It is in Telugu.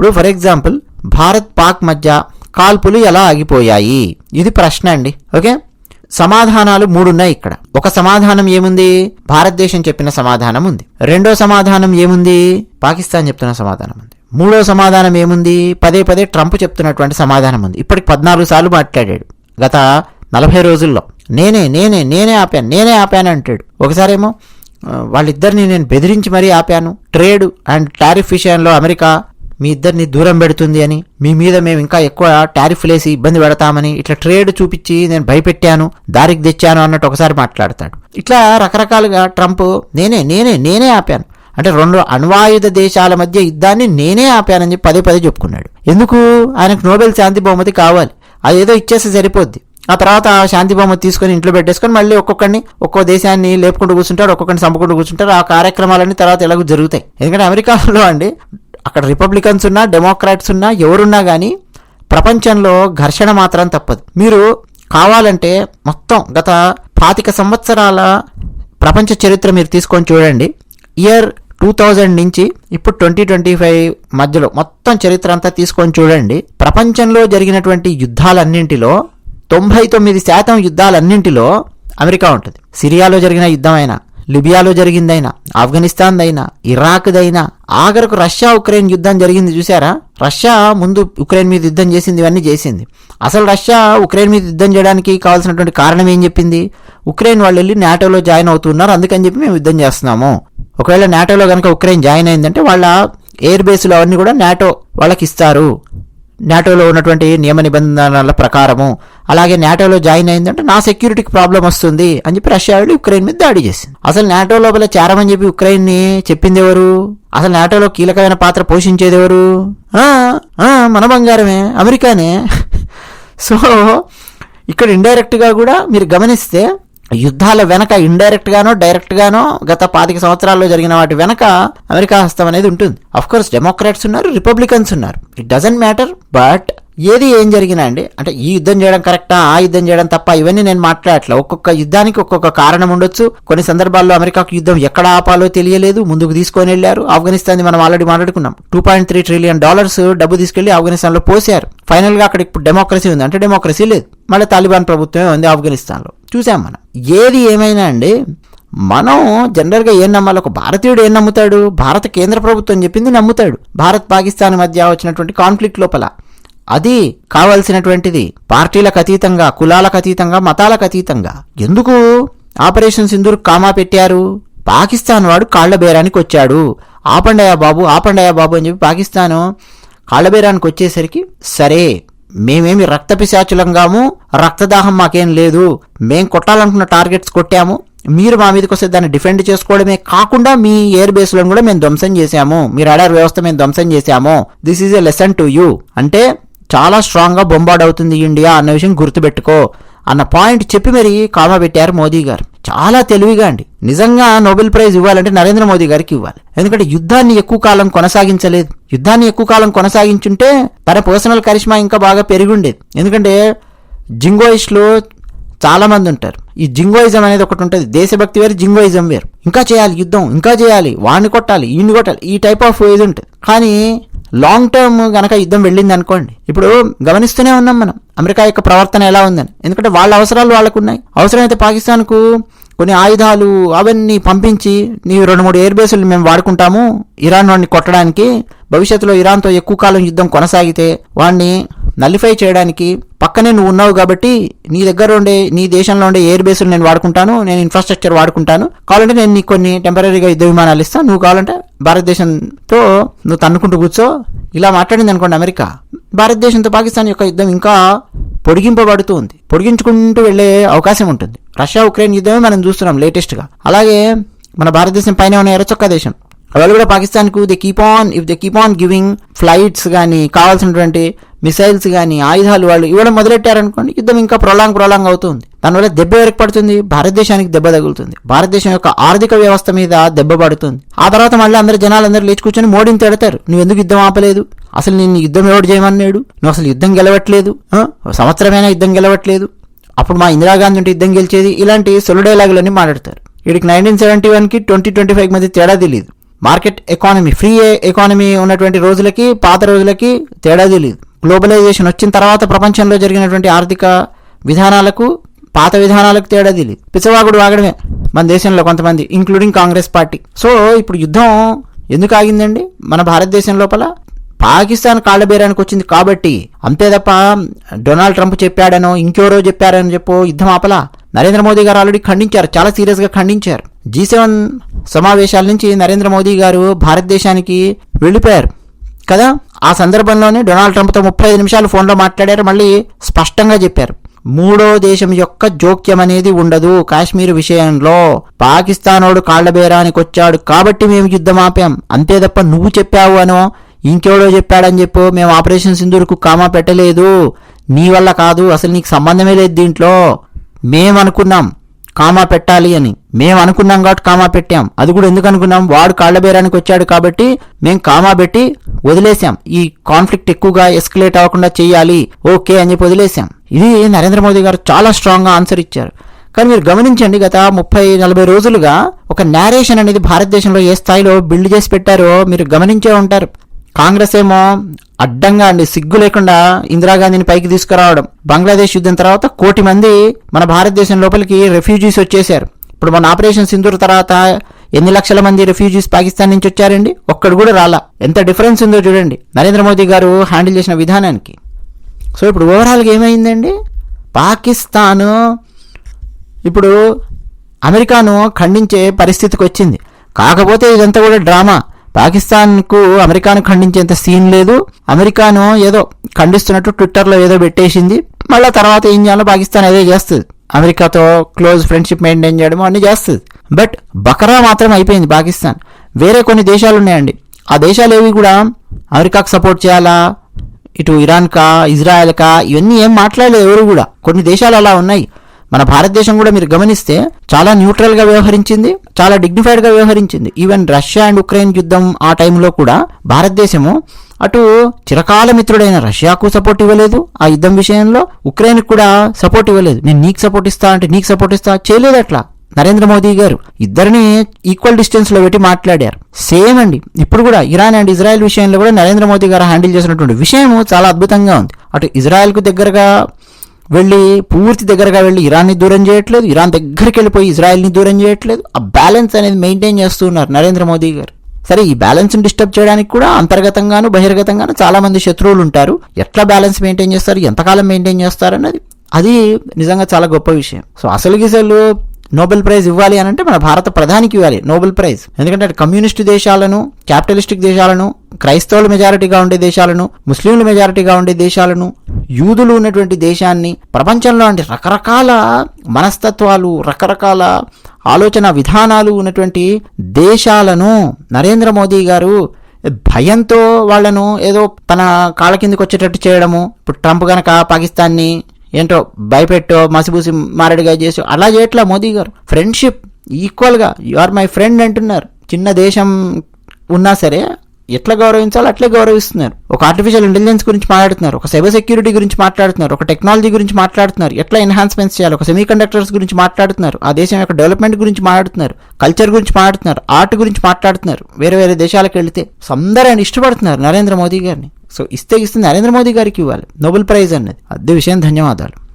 ఇప్పుడు ఫర్ ఎగ్జాంపుల్ భారత్ పాక్ మధ్య కాల్పులు ఎలా ఆగిపోయాయి? ఇది ప్రశ్న అండి. ఓకే? సమాధానాలు మూడున్నాయి ఇక్కడ. ఒక సమాధానం ఏముంది? భారతదేశం చెప్పిన సమాధానం ఉంది. రెండో సమాధానం ఏముంది? పాకిస్తాన్ చెప్తున్న సమాధానం ఉంది. మూడో సమాధానం ఏముంది? పదే పదే ట్రంప్ చెప్తున్నటువంటి సమాధానం ఉంది. ఇప్పటికి పద్నాలుగు సార్లు మాట్లాడాడు. గత నలభై రోజుల్లో. నేనే నేనే నేనే ఆపాను నేనే ఆపాను అంటాడు. ఒకసారేమో వాళ్ళిద్దరిని నేను బెదిరించి మరీ ఆపాను. ట్రేడ్ అండ్ టారిఫ్ విషయంలో అమెరికా మీ ఇద్దరిని దూరం పెడుతుంది అని మీ మీద మేము ఇంకా ఎక్కువ టారిఫ్లు వేసి ఇబ్బంది పెడతామని ఇట్లా ట్రేడ్ చూపించి నేను భయపెట్టాను దారికి తెచ్చాను అన్నట్టు ఒకసారి మాట్లాడతాడు. ఇట్లా రకరకాలుగా ట్రంప్ నేనే నేనే నేనే ఆపాను. అంటే రెండు అణ్వాయుధ దేశాల మధ్య యుద్ధాన్ని నేనే ఆపానని చెప్పి పదే పదే చెప్పుకున్నాడు. ఎందుకు? ఆయనకు నోబెల్ శాంతి బహుమతి కావాలి. అదేదో ఇచ్చేస్తే సరిపోద్ది. ఆ తర్వాత ఆ శాంతి బహుమతి తీసుకొని ఇంట్లో పెట్టేసుకొని మళ్ళీ ఒక్కొక్కరిని ఒక్కో దేశాన్ని లేపుకుంటూ కూర్చుంటారు ఒక్కొక్కరిని చంపుకుంటూ కూర్చుంటారు ఆ కార్యక్రమాలన్నీ తర్వాత ఎలాగో జరుగుతాయి. ఎందుకంటే అమెరికాలో అండి అక్కడ రిపబ్లికన్స్ ఉన్నా డెమోక్రాట్స్ ఉన్నా ఎవరున్నా కానీ ప్రపంచంలో ఘర్షణ మాత్రం తప్పదు. మీరు కావాలంటే మొత్తం గత పాతిక సంవత్సరాల ప్రపంచ చరిత్ర మీరు తీసుకొని చూడండి. ఇయర్ టూ థౌజండ్ నుంచి ఇప్పుడు ట్వంటీ ట్వంటీ ఫైవ్ మధ్యలో మొత్తం చరిత్ర అంతా తీసుకొని చూడండి. ప్రపంచంలో జరిగినటువంటి యుద్ధాలన్నింటిలో తొంభై తొమ్మిది శాతం యుద్ధాలన్నింటిలో అమెరికా ఉంటుంది. సిరియాలో జరిగిన యుద్ధమైనా లిబియాలో జరిగిందైనా ఆఫ్ఘనిస్తాన్దైనా ఇరాక్దైనా ఆఖరకు రష్యా ఉక్రెయిన్ యుద్ధం జరిగింది చూసారా రష్యా ముందు ఉక్రెయిన్ మీద యుద్ధం చేసింది ఇవన్నీ చేసింది. అసలు రష్యా ఉక్రెయిన్ మీద యుద్ధం చేయడానికి కావాల్సినటువంటి కారణం ఏం చెప్పింది? ఉక్రెయిన్ వాళ్ళు వెళ్ళి నాటోలో జాయిన్ అవుతున్నారు అందుకని చెప్పి మేము యుద్ధం చేస్తున్నాము. ఒకవేళ నాటోలో కనుక ఉక్రెయిన్ జాయిన్ అయిందంటే వాళ్ళ ఎయిర్ బేస్లు అవన్నీ కూడా నాటో వాళ్ళకి ఇస్తారు నాటోలో ఉన్నటువంటి నియమ నిబంధనల ప్రకారము అలాగే నాటోలో జాయిన్ అయిందంటే నా సెక్యూరిటీకి ప్రాబ్లం వస్తుంది అని చెప్పి రష్యా వెళ్ళి ఉక్రెయిన్ మీద దాడి చేసింది. అసలు నాటో లోపల చేరమని చెప్పి ఉక్రెయిన్ని చెప్పింది ఎవరు? అసలు నాటోలో కీలకమైన పాత్ర పోషించేది ఎవరు? మన బంగారమే అమెరికానే. సో ఇక్కడ ఇండైరెక్ట్గా కూడా మీరు గమనిస్తే యుద్ధాల వెనక ఇండైరెక్ట్ గానో గత పాతిక సంవత్సరాల్లో జరిగిన వాటి వెనక అమెరికా హస్తం అనేది ఉంటుంది. అఫ్ కోర్స్ డెమోక్రాట్స్ ఉన్నారు రిపబ్లికన్స్ ఉన్నారు. ఇట్ డజంట్ మ్యాటర్ బట్ ఏది ఏం జరిగినా అండి అంటే ఈ యుద్ధం చేయడం కరెక్టా ఆ యుద్ధం చేయడం తప్ప ఇవన్నీ నేను మాట్లాడట్లే. ఒక్కొక్క యుద్ధానికి ఒక్కొక్క కారణం ఉండొచ్చు. కొన్ని సందర్భాల్లో అమెరికాకు యుద్ధం ఎక్కడ ఆపాలో తెలియలేదు. ముందుకు తీసుకొని వెళ్ళారు. ఆఫ్ఘనిస్తాన్ మనం ఆల్రెడీ మాట్లాడుకున్నాం. Two point three trillion dollars డబ్బు తీసుకెళ్ళి ఆఫ్ఘనిస్తాన్లో పోసారు. ఫైనల్గా అక్కడ ఇప్పుడు డెమోక్రసీ ఉంది. అంటే డెమోక్రసీ లేదు. మళ్ళీ తాలిబాన్ ప్రభుత్వమే ఉంది ఆఫ్ఘనిస్తాన్లో. చూసాం మనం. ఏది ఏమైనా అండి మనం జనరల్గా ఏం నమ్మాలి? ఒక భారతీయుడు ఏం నమ్ముతాడు? భారత కేంద్ర ప్రభుత్వం చెప్పింది నమ్ముతాడు. భారత్ పాకిస్తాన్ మధ్య వచ్చినటువంటి కాన్ఫ్లిక్ట్ లోపల. అది కావాల్సినటువంటిది పార్టీలకు అతీతంగా కులాలకు అతీతంగా మతాలకు అతీతంగా. ఎందుకు? ఆపరేషన్ సింధూర్ కామా పెట్టారు. పాకిస్తాన్ వాడు కాళ్ళబేరానికి వచ్చాడు. ఆపండయా బాబు ఆపండయా బాబు అని చెప్పి పాకిస్తాను కాళ్ళబేరానికి వచ్చేసరికి సరే మేమేమి రక్త పిశాచులంగాము రక్తదాహం మాకేం లేదు. మేం కొట్టాలనుకున్న టార్గెట్స్ కొట్టాము. మీరు మా మీదకి వస్తే దాన్ని డిఫెండ్ చేసుకోవడమే కాకుండా మీ ఎయిర్ బేస్లను కూడా మేము ధ్వంసం చేశాము. మీ రాడార్ వ్యవస్థ మేము ధ్వంసం చేశాము. This is a lesson to you అంటే చాలా స్ట్రాంగ్గా బొంబాడ్ అవుతుంది ఇండియా అన్న విషయం గుర్తుపెట్టుకో. అన్న పాయింట్ చెప్పి మరి కామా పెట్టారు మోదీ గారు. చాలా తెలివిగా అండి. నిజంగా నోబెల్ ప్రైజ్ ఇవ్వాలంటే నరేంద్ర మోదీ గారికి ఇవ్వాలి. ఎందుకంటే యుద్ధాన్ని ఎక్కువ కాలం కొనసాగించలేదు. యుద్ధాన్ని ఎక్కువ కాలం కొనసాగించుంటే తన పర్సనల్ కరిష్మా ఇంకా బాగా పెరిగి ఉండేది ఎందుకంటే జింగోయిస్టులు చాలా మంది ఉంటారు. ఈ జింగోయిజం అనేది ఒకటి ఉంటుంది. దేశభక్తి వేరు జింగోయిజం వేరు. ఇంకా చేయాలి యుద్ధం ఇంకా చేయాలి వాడిని కొట్టాలి ఈయన్ని కొట్టాలి ఈ టైప్ ఆఫ్ ఇది ఉంటుంది. కానీ లాంగ్ టర్మ్ గనక యుద్ధం వెళ్ళింది అనుకోండి ఇప్పుడు గమనిస్తూనే ఉన్నాం మనం. అమెరికా యొక్క ప్రవర్తన ఎలా ఉందని. ఎందుకంటే వాళ్ళ అవసరాలు వాళ్ళకు ఉన్నాయి అవసరమైతే పాకిస్తాన్కు కొన్ని ఆయుధాలు అవన్నీ పంపించి నీ రెండు మూడు ఎయిర్ బేసులు మేము వాడుకుంటాము ఇరాన్ వాడిని కొట్టడానికి భవిష్యత్తులో ఇరాన్తో ఎక్కువ కాలం యుద్ధం కొనసాగితే వాడిని నల్లిఫై చేయడానికి పక్కనే నువ్వు ఉన్నావు కాబట్టి నీ దగ్గర ఉండే నీ దేశంలో ఉండే ఎయిర్ బేసులు నేను వాడుకుంటాను నేను ఇన్ఫ్రాస్ట్రక్చర్ వాడుకుంటాను. కావాలంటే నేను నీకు కొన్ని టెంపరీగా యుద్ధ విమానాలు ఇస్తాను. నువ్వు కావాలంటే భారతదేశంతో నువ్వు తన్నుకుంటూ కూర్చో. ఇలా మాట్లాడింది అనుకోండి అమెరికా. భారతదేశంతో పాకిస్తాన్ యొక్క యుద్ధం ఇంకా పొడిగింపబడుతూ ఉంది. పొడిగించుకుంటూ వెళ్ళే అవకాశం ఉంటుంది. రష్యా ఉక్రెయిన్ యుద్ధమే మనం చూస్తున్నాం లేటెస్ట్గా అలాగే మన భారతదేశం పైన ఉన్న ఎర్రచొక్క దేశం. వాళ్ళు కూడా పాకిస్తాన్కు they keep on if they keep on giving flights కానీ కావాల్సినటువంటి మిసైల్స్ కానీ ఆయుధాలు వాళ్ళు ఇవ్వడం మొదలెట్టారనుకోండి యుద్ధం ఇంకా ప్రొలాంగ్ ప్రొలాంగ్ అవుతుంది దానివల్ల దెబ్బ ఎవరికి పడుతుంది? భారతదేశానికి దెబ్బ తగులుతుంది. భారతదేశం యొక్క ఆర్థిక వ్యవస్థ మీద దెబ్బ పడుతుంది. ఆ తర్వాత మళ్ళీ అందరు జనాలు అందరూ లేచి కూర్చొని మోడీని తిడతారు. నువ్వు ఎందుకు యుద్ధం ఆపలేదు? అసలు నేను యుద్ధం ఎవడు చేయమన్నాడు? నువ్వు అసలు యుద్ధం గెలవట్లేదు? సంవత్సరమైనా యుద్ధం గెలవట్లేదు? అప్పుడు మా ఇందిరాగాంధీ ఉంటే యుద్ధం గెలిచేది? ఇలాంటి సొలు డైలాగులన్నీ మాట్లాడతారు. వీడికి నైన్టీన్ సెవెంటీ వన్కి ట్వంటీ ట్వంటీ ఫైవ్ మధ్య తేడా తెలియదు మార్కెట్ ఎకానమీ ఫ్రీ ఎకానమీ ఉన్నటువంటి రోజులకి పాత రోజులకి తేడా తెలియదు గ్లోబలైజేషన్ వచ్చిన తర్వాత ప్రపంచంలో జరిగినటువంటి ఆర్థిక విధానాలకు పాత విధానాలకు తేడా తెలియదు పిచ్చవాగుడు వాగడమే మన దేశంలో కొంతమంది ఇంక్లూడింగ్ కాంగ్రెస్ పార్టీ. సో ఇప్పుడు యుద్ధం ఎందుకు ఆగిందండి? మన భారతదేశం లోపల పాకిస్తాన్ కాళ్ళబేరానికి వచ్చింది కాబట్టి అంతే తప్ప డొనాల్డ్ ట్రంప్ చెప్పాడనో ఇంకెవరో చెప్పారని చెప్పో యుద్ధం ఆపలా. నరేంద్ర మోదీ గారు ఆల్రెడీ ఖండించారు చాలా సీరియస్గా ఖండించారు. జీ సెవెన్ సమావేశాల నుంచి నరేంద్ర మోదీ గారు భారతదేశానికి వెళ్ళిపోయారు. కదా? ఆ సందర్భంలోనే డొనాల్డ్ ట్రంప్తో ముప్పై ఐదు నిమిషాలు ఫోన్లో మాట్లాడారు. మళ్ళీ స్పష్టంగా చెప్పారు. మూడో దేశం యొక్క జోక్యం అనేది ఉండదు కాశ్మీర్ విషయంలో. పాకిస్తానోడు కాళ్ళబేరానికి వచ్చాడు కాబట్టి మేము యుద్ధం ఆపాం. అంతే తప్ప నువ్వు చెప్పావు అనో ఇంకెవడో చెప్పాడని చెప్పు. మేము ఆపరేషన్ సింధూర్కు కామా పెట్టలేదు. నీ వల్ల కాదు అసలు నీకు సంబంధమే లేదు దీంట్లో. మేము అనుకున్నాం కామా పెట్టాలి అని. మేము అనుకున్నాం కాబట్టి కామా పెట్టాం. అది కూడా ఎందుకు అనుకున్నాం? వాడు కాళ్ళబేరానికి వచ్చాడు కాబట్టి మేము కామా పెట్టి వదిలేసాం ఈ కాన్ఫ్లిక్ట్ ఎక్కువగా ఎస్కలేట్ అవ్వకుండా చేయాలి ఓకే అని చెప్పి వదిలేసాం ఇది నరేంద్ర మోదీ గారు చాలా స్ట్రాంగ్గా ఆన్సర్ ఇచ్చారు. కానీ మీరు గమనించండి గత ముప్పై నలభై రోజులుగా ఒక నేరేషన్ అనేది భారతదేశంలో ఏ స్థాయిలో బిల్డ్ చేసి పెట్టారో మీరు గమనించే ఉంటారు. కాంగ్రెస్ ఏమో అడ్డంగా అండి సిగ్గు లేకుండా ఇందిరాగాంధీని పైకి తీసుకురావడం. బంగ్లాదేశ్ యుద్ధం తర్వాత కోటి మంది మన భారతదేశం లోపలికి రెఫ్యూజీస్ వచ్చేసారు ఇప్పుడు మన ఆపరేషన్ సింధూర్ తర్వాత ఎన్ని లక్షల మంది రెఫ్యూజీస్ పాకిస్తాన్ నుంచి వచ్చారండి? ఒక్కడు కూడా రాలా. ఎంత డిఫరెన్స్ ఉందో చూడండి. నరేంద్ర మోదీ గారు హ్యాండిల్ చేసిన విధానానికి. సో ఇప్పుడు ఓవరాల్గా ఏమైందండి? పాకిస్తాను ఇప్పుడు అమెరికాను ఖండించే పరిస్థితికి వచ్చింది. కాకపోతే ఇదంతా కూడా డ్రామా. పాకిస్తాన్కు అమెరికాను ఖండించేంత సీన్ లేదు. అమెరికాను ఏదో ఖండిస్తున్నట్టు ట్విట్టర్లో ఏదో పెట్టేసింది. మళ్ళీ తర్వాత ఏం చేయాలో పాకిస్తాన్ అదే చేస్తుంది. అమెరికాతో క్లోజ్ ఫ్రెండ్షిప్ మెయింటైన్ చేయడం అన్నీ చేస్తుంది. బట్ బకరా మాత్రం అయిపోయింది పాకిస్తాన్. వేరే కొన్ని దేశాలు ఉన్నాయండి. ఆ దేశాలు ఏవి కూడా అమెరికాకు సపోర్ట్ చేయాలా? ఇటు ఇరాన్కా ఇజ్రాయెల్కా ఇవన్నీ ఏం మాట్లాడలేదు ఎవరు కూడా. కొన్ని దేశాలు అలా ఉన్నాయి. మన భారతదేశం కూడా మీరు గమనిస్తే చాలా న్యూట్రల్గా వ్యవహరించింది చాలా డిగ్నిఫైడ్గా వ్యవహరించింది. ఈవెన్ రష్యా అండ్ ఉక్రెయిన్ యుద్ధం ఆ టైంలో కూడా భారతదేశము అటు చిరకాల మిత్రుడైన రష్యాకు సపోర్ట్ ఇవ్వలేదు. ఆ యుద్ధం విషయంలో ఉక్రెయిన్ కూడా సపోర్ట్ ఇవ్వలేదు. నేను నీకు సపోర్ట్ ఇస్తా అంటే నీకు సపోర్ట్ ఇస్తా చేయలేదు అట్లా. నరేంద్ర మోదీ గారు ఇద్దరిని ఈక్వల్ డిస్టెన్స్లో పెట్టి మాట్లాడారు. సేమ్ అండి. ఇప్పుడు కూడా ఇరాన్ అండ్ ఇజ్రాయెల్ విషయంలో కూడా నరేంద్ర మోదీ గారు హ్యాండిల్ చేసినటువంటి విషయం చాలా అద్భుతంగా ఉంది. అటు ఇజ్రాయెల్కు దగ్గరగా వెళ్ళి పూర్తి దగ్గరగా వెళ్ళి ఇరాన్ని దూరం చేయట్లేదు ఇరాన్ దగ్గరికి వెళ్ళిపోయి ఇజ్రాయెల్ని దూరం చేయట్లేదు. ఆ బ్యాలెన్స్ అనేది మెయింటైన్ చేస్తూ ఉన్నారు నరేంద్ర మోదీ గారు. సరే ఈ బ్యాలెన్స్ని డిస్టర్బ్ చేయడానికి కూడా అంతర్గతంగాను బహిర్గతంగాను చాలామంది శత్రువులు ఉంటారు. ఎట్లా బ్యాలెన్స్ మెయింటైన్ చేస్తారు ఎంతకాలం మెయింటైన్ చేస్తారు అన్నది అది నిజంగా చాలా గొప్ప విషయం. సో అసలు గిసలు నోబెల్ ప్రైజ్ ఇవ్వాలి అని అంటే మన భారత ప్రధానికి ఇవ్వాలి నోబెల్ ప్రైజ్. ఎందుకంటే అటు కమ్యూనిస్టు దేశాలను క్యాపిటలిస్టిక్ దేశాలను క్రైస్తవులు మెజారిటీగా ఉండే దేశాలను ముస్లింలు మెజారిటీగా ఉండే దేశాలను యూదులు ఉన్నటువంటి దేశాన్ని ప్రపంచంలో అంటే రకరకాల మనస్తత్వాలు రకరకాల ఆలోచన విధానాలు ఉన్నటువంటి దేశాలను నరేంద్ర మోదీ గారు భయంతో వాళ్ళను ఏదో తన కాళ్ళ కిందకి వచ్చేటట్టు చేయడము. ఇప్పుడు ట్రంప్ గనక పాకిస్తాన్ని ఏంటో భయపెట్టో మసిబూసి మారడిగా చేసో అలా చేయట్లా మోదీ గారు. ఫ్రెండ్షిప్ ఈక్వల్గా యు ఆర్ మై ఫ్రెండ్ అంటున్నారు. చిన్న దేశం ఉన్నా సరే ఎట్లా గౌరవించాలో అట్లే గౌరవిస్తున్నారు. ఒక ఆర్టిఫిషియల్ ఇంటెలిజెన్స్ గురించి మాట్లాడుతున్నారు ఒక సైబర్ సెక్యూరిటీ గురించి మాట్లాడుతున్నారు ఒక టెక్నాలజీ గురించి మాట్లాడుతున్నారు ఎట్లా ఎన్హాన్స్మెంట్స్ చేయాలి ఒక సెమీ కండక్టర్స్ గురించి మాట్లాడుతున్నారు ఆ దేశం యొక్క డెవలప్మెంట్ గురించి మాట్లాడుతున్నారు కల్చర్ గురించి మాట్లాడుతున్నారు ఆర్ట్ గురించి మాట్లాడుతున్నారు వేరే వేరే దేశాలకు వెళితే సో అందరూ ఆయన ఇష్టపడుతున్నారు నరేంద్ర మోదీ గారిని. సో ఇస్తే ఇస్తే నరేంద్ర మోదీ గారికి ఇవ్వాలి. నోబెల్ ప్రైజ్ అన్నది. అదే విషయం ధన్యవాదాలు.